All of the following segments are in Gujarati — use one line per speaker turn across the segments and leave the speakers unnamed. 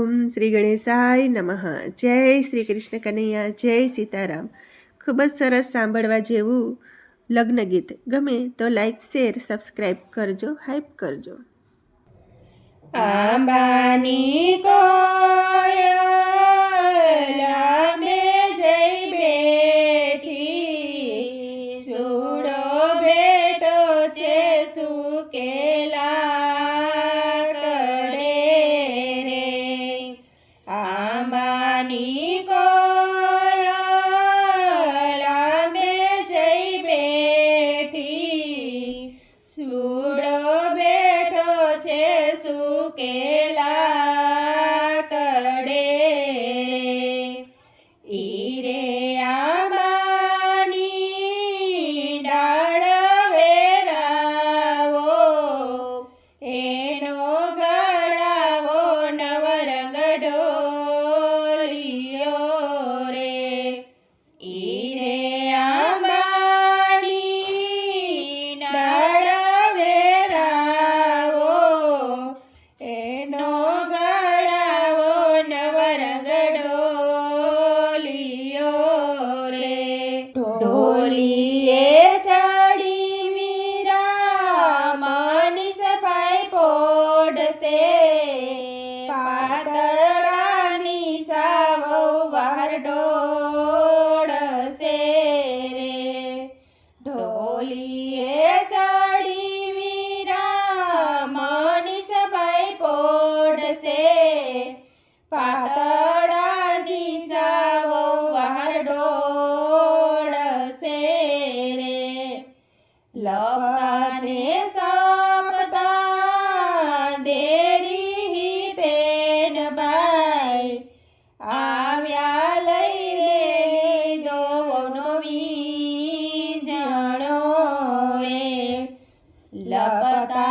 ઓમ શ્રી ગણેશાય નમઃ. જય શ્રી કૃષ્ણ કનૈયા, જય સીતારામ. ખૂબ જ સરસ સાંભળવા જેવું લગ્ન ગીત. ગમે તો લાઈક શેર સબસ્ક્રાઈબ કરજો હાઈપ કરજો.
આંબાની કોયા અંબાની કો લપતા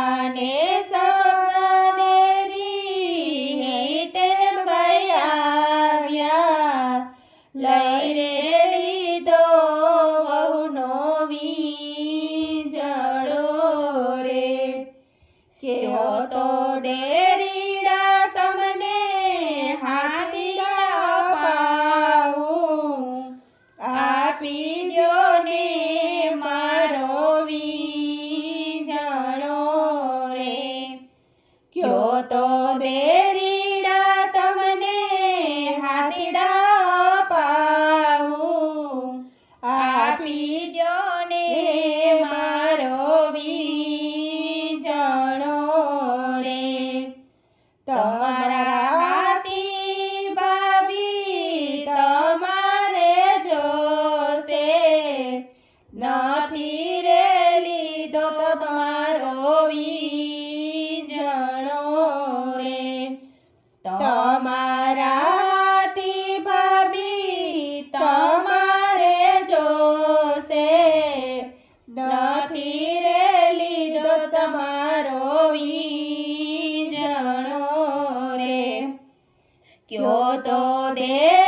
me.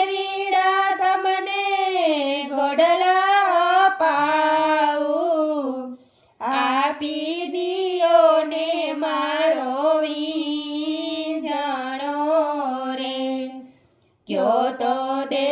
રીડા તમને ઘોડલા અપાવું આપી દિયો ને મારો વીજણો રે. ક્યો તો દે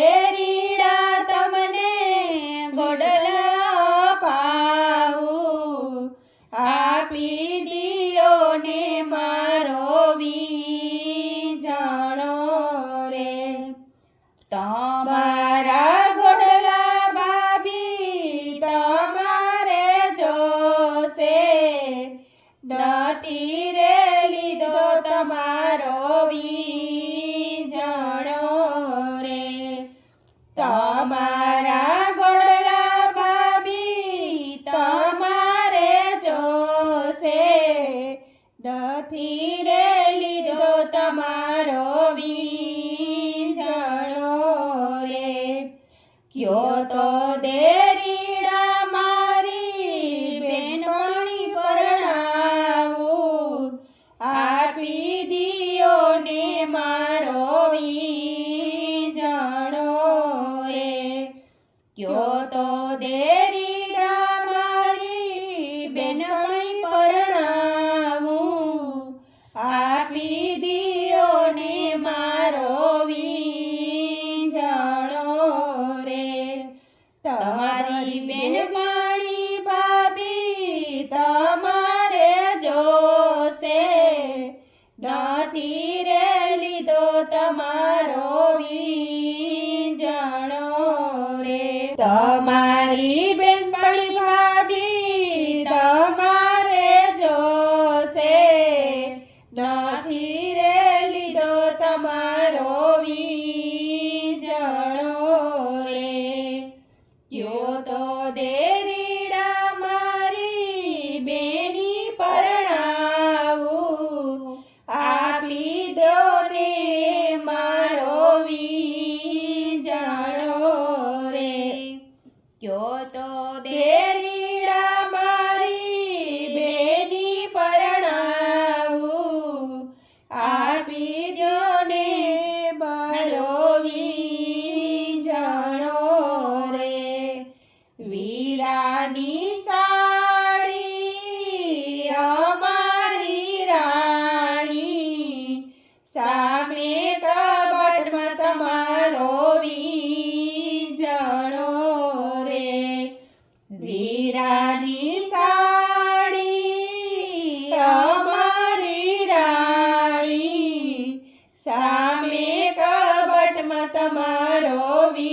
selamat. તો દેરીડા મારી બેની પરણાવું આપી દોને બરોવી જણો રે. વીરાની ರೋವಿ